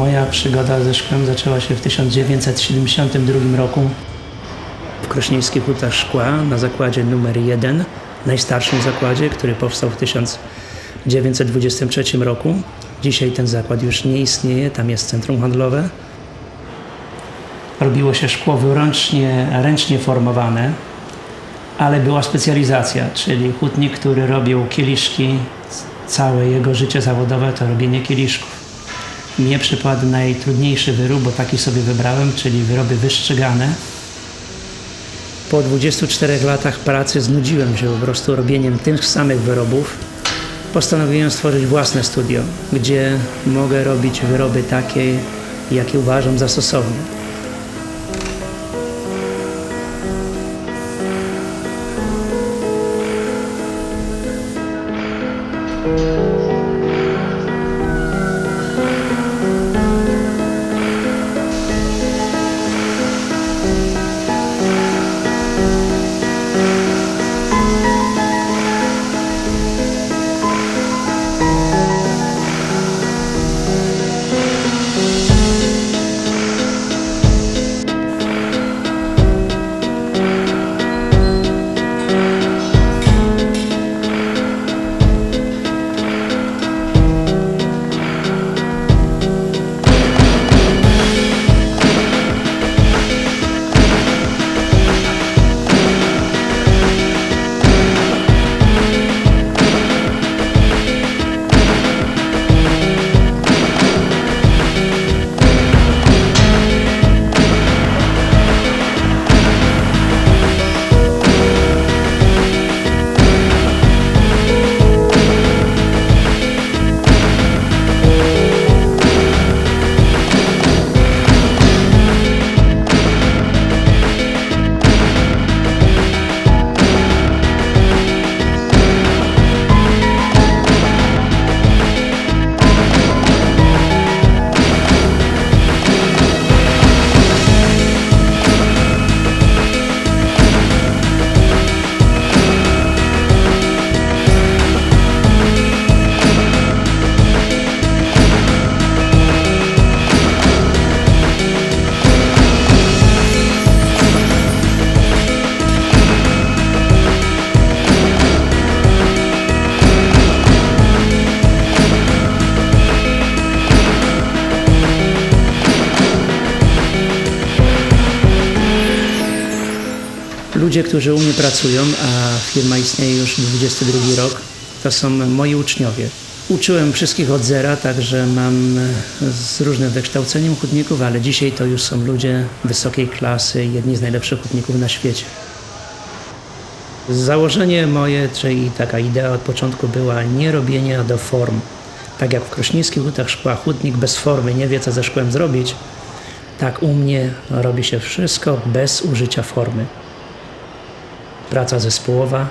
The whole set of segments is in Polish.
Moja przygoda ze szkłem zaczęła się w 1972 roku w Krośnieńskich Hutach Szkła na zakładzie numer 1, najstarszym zakładzie, który powstał w 1923 roku. Dzisiaj ten zakład już nie istnieje, tam jest centrum handlowe. Robiło się szkło wyręcznie, ręcznie formowane, ale była specjalizacja, czyli hutnik, który robił kieliszki, całe jego życie zawodowe to robienie kieliszków. Mnie przypadł najtrudniejszy wyrób, bo taki sobie wybrałem, czyli wyroby wyszczygane. Po 24 latach pracy znudziłem się po prostu robieniem tych samych wyrobów. Postanowiłem stworzyć własne studio, gdzie mogę robić wyroby takie, jakie uważam za stosowne. Ludzie, którzy u mnie pracują, a firma istnieje już 22 rok, to są moi uczniowie. Uczyłem wszystkich od zera, także mam z różnym wykształceniem hutników, ale dzisiaj to już są ludzie wysokiej klasy, jedni z najlepszych hutników na świecie. Założenie moje, czyli taka idea od początku była nie robienia do form. Tak jak w krośnieńskich hutach szkła hutnik bez formy nie wie, co ze szkłem zrobić, tak u mnie robi się wszystko bez użycia formy praca zespołowa,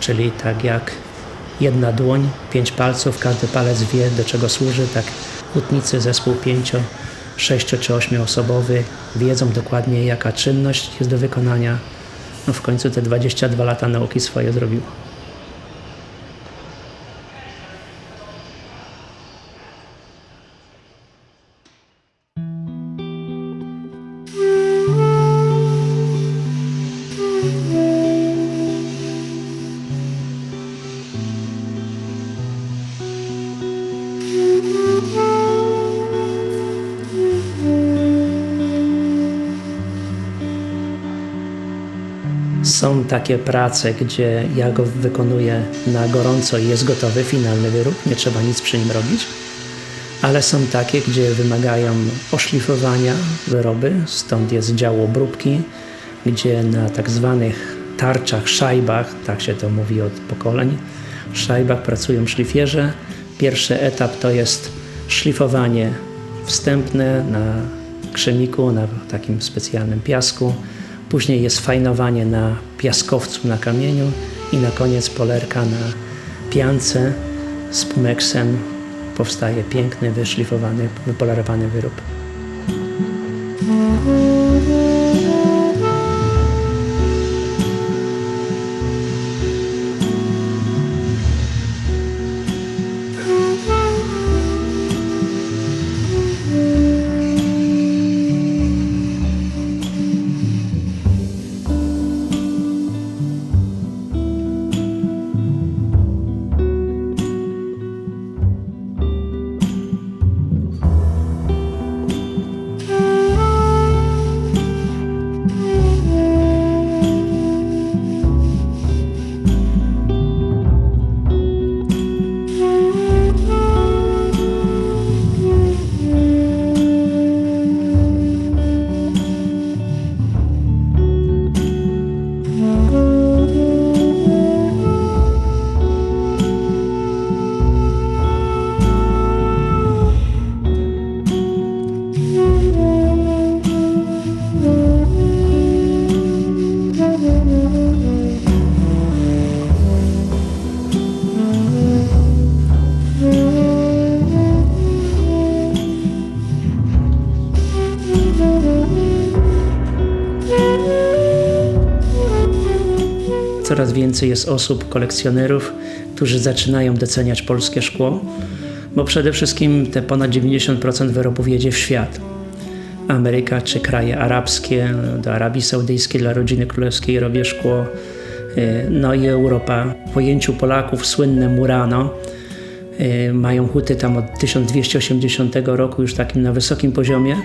czyli tak jak jedna dłoń, pięć palców, każdy palec wie do czego służy, tak hutnicy, zespół pięcio, sześcio czy ośmioosobowy wiedzą dokładnie jaka czynność jest do wykonania. No w końcu te 22 lata nauki swoje zrobiło. Są takie prace, gdzie ja go wykonuję na gorąco i jest gotowy, finalny wyrób, nie trzeba nic przy nim robić. Ale są takie, gdzie wymagają oszlifowania wyroby, stąd jest dział obróbki, gdzie na tak zwanych tarczach, szajbach, tak się to mówi od pokoleń, szajbach pracują szlifierze. Pierwszy etap to jest szlifowanie wstępne na krzemiku, na takim specjalnym piasku. Później jest fajnowanie na piaskowcu, na kamieniu i na koniec polerka na piance z pumeksem. Powstaje piękny, wyszlifowany, wypolerowany wyrób. Coraz więcej jest osób, kolekcjonerów, którzy zaczynają doceniać polskie szkło, bo przede wszystkim te ponad 90% wyrobów jedzie w świat. Ameryka czy kraje arabskie, do Arabii Saudyjskiej dla rodziny królewskiej robię szkło, y, no i Europa. W pojęciu Polaków słynne Murano, y, mają huty tam od 1280 roku, już takim na wysokim poziomie.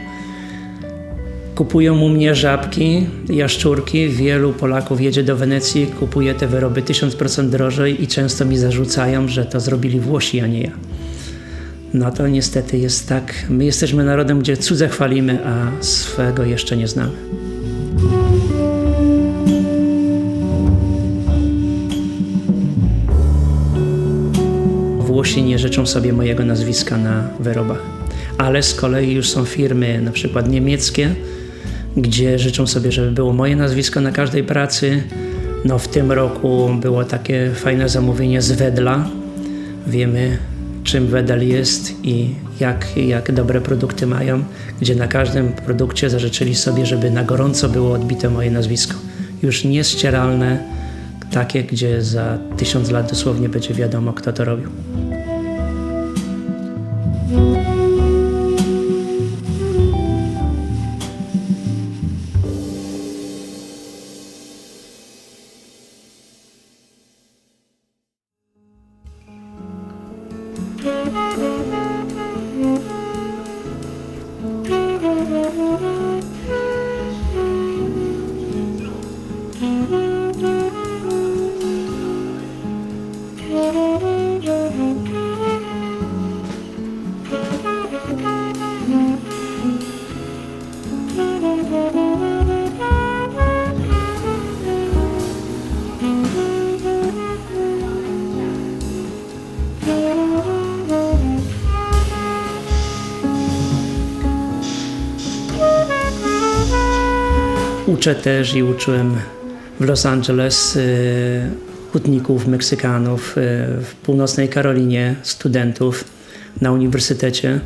Kupują u mnie żabki, jaszczurki. Wielu Polaków jedzie do Wenecji, kupuje te wyroby 1000% drożej i często mi zarzucają, że to zrobili Włosi, a nie ja. No to niestety jest tak. My jesteśmy narodem, gdzie cudze chwalimy, a swego jeszcze nie znamy. Włosi nie życzą sobie mojego nazwiska na wyrobach. Ale z kolei już są firmy, na przykład niemieckie, gdzie życzą sobie, żeby było moje nazwisko na każdej pracy. No w tym roku było takie fajne zamówienie z Wedla. Wiemy, czym Wedel jest i jak, jak dobre produkty mają, gdzie na każdym produkcie zażyczyli sobie, żeby na gorąco było odbite moje nazwisko. Już nieścieralne, takie, gdzie za tysiąc lat dosłownie będzie wiadomo, kto to robił. Uczę też i uczyłem w Los Angeles y, hutników, Meksykanów, y, w północnej Karolinie studentów na uniwersytecie.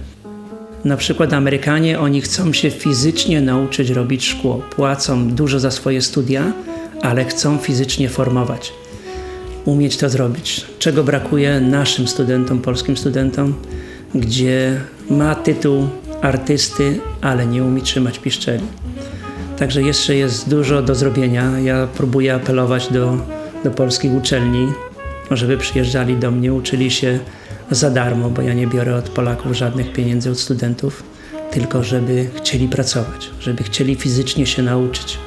Na przykład Amerykanie, oni chcą się fizycznie nauczyć robić szkło. Płacą dużo za swoje studia, ale chcą fizycznie formować. Umieć to zrobić. Czego brakuje naszym studentom, polskim studentom, gdzie ma tytuł artysty, ale nie umie trzymać piszczeli. Także jeszcze jest dużo do zrobienia. Ja próbuję apelować do, do polskich uczelni, żeby przyjeżdżali do mnie, uczyli się za darmo, bo ja nie biorę od Polaków żadnych pieniędzy od studentów, tylko żeby chcieli pracować, żeby chcieli fizycznie się nauczyć.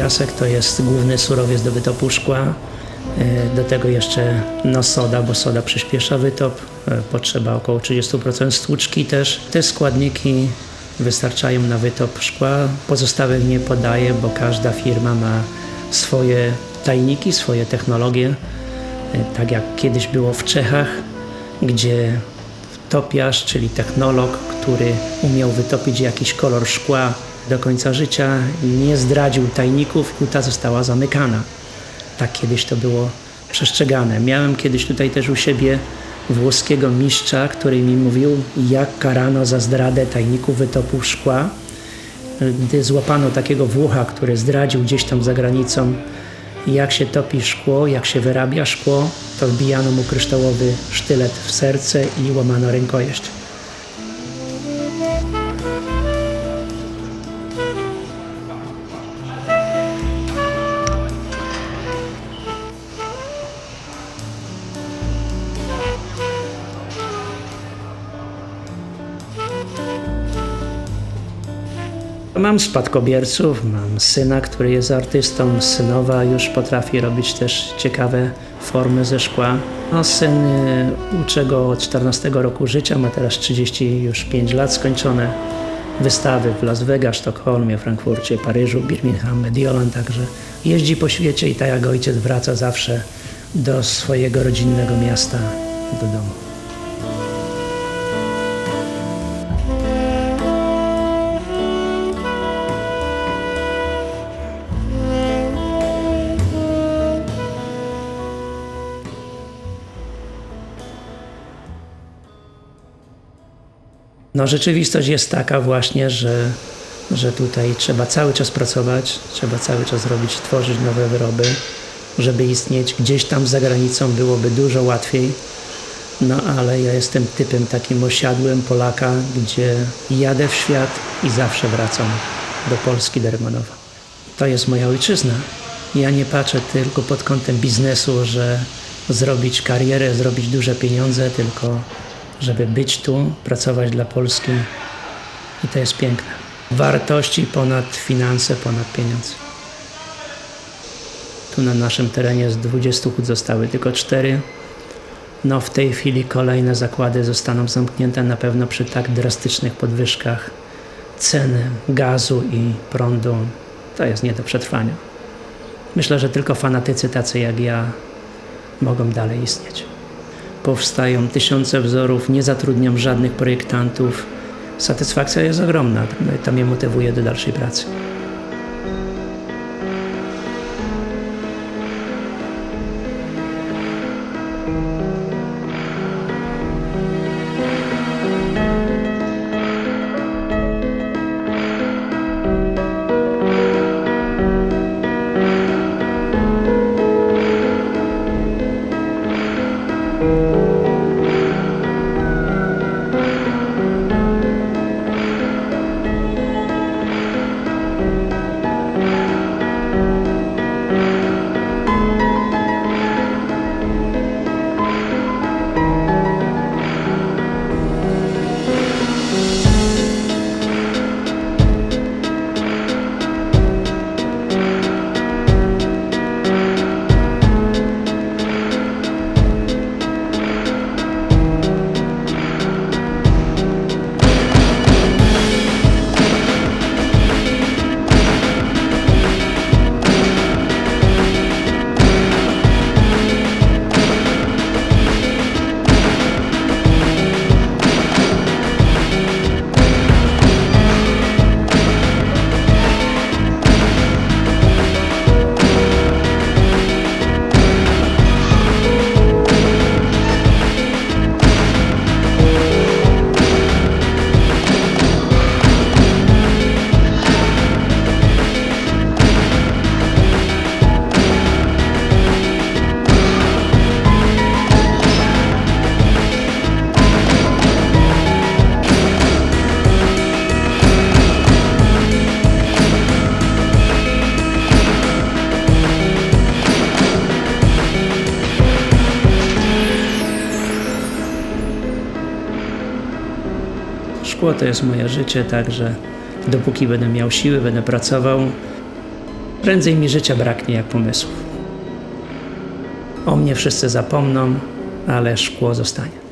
Piasek to jest główny surowiec do wytopu szkła. E, Do tego jeszcze no soda, bo soda przyspiesza wytop. E, Potrzeba około 30% stłuczki też. Te składniki wystarczają na wytop szkła. Pozostałych nie podaję, bo każda firma ma swoje tajniki, swoje technologie. E, Tak jak kiedyś było w Czechach, gdzie topiarz, czyli technolog, który umiał wytopić jakiś kolor szkła do końca życia, nie zdradził tajników, huta została zamykana. Tak kiedyś to było przestrzegane. Miałem kiedyś tutaj też u siebie włoskiego mistrza, który mi mówił, jak karano za zdradę tajników wytopu szkła. Gdy złapano takiego Włocha, który zdradził gdzieś tam za granicą, jak się topi szkło, jak się wyrabia szkło, to wbijano mu kryształowy sztylet w serce i łamano rękojeść. Mam spadkobierców, mam syna, który jest artystą, synowa już potrafi robić też ciekawe formy ze szkła. No, syn y, uczę go od 14 roku życia, ma teraz 35 lat skończone. Wystawy w Las Vegas, Sztokholmie, Frankfurcie, Paryżu, Birmingham, Mediolan, także jeździ po świecie i tak jak ojciec wraca zawsze do swojego rodzinnego miasta, do domu. No rzeczywistość jest taka właśnie, że, że tutaj trzeba cały czas pracować, trzeba cały czas robić, tworzyć nowe wyroby, żeby istnieć gdzieś tam za granicą byłoby dużo łatwiej. No ale ja jestem typem takim osiadłym Polaka, gdzie jadę w świat i zawsze wracam do Polski, do Rymanowa. To jest moja ojczyzna. Ja nie patrzę tylko pod kątem biznesu, że zrobić karierę, zrobić duże pieniądze, tylko żeby być tu, pracować dla Polski i to jest piękne. Wartości ponad finanse, ponad pieniądze. Tu na naszym terenie z 20 hut zostały tylko 4. No w tej chwili kolejne zakłady zostaną zamknięte na pewno przy tak drastycznych podwyżkach ceny gazu i prądu. To jest nie do przetrwania. Myślę, że tylko fanatycy tacy jak ja mogą dalej istnieć powstają tysiące wzorów, nie zatrudniam żadnych projektantów. Satysfakcja jest ogromna, to mnie motywuje do dalszej pracy. Szkło to jest moje życie, także dopóki będę miał siły, będę pracował. Prędzej mi życia braknie jak pomysłów. O mnie wszyscy zapomną, ale szkło zostanie.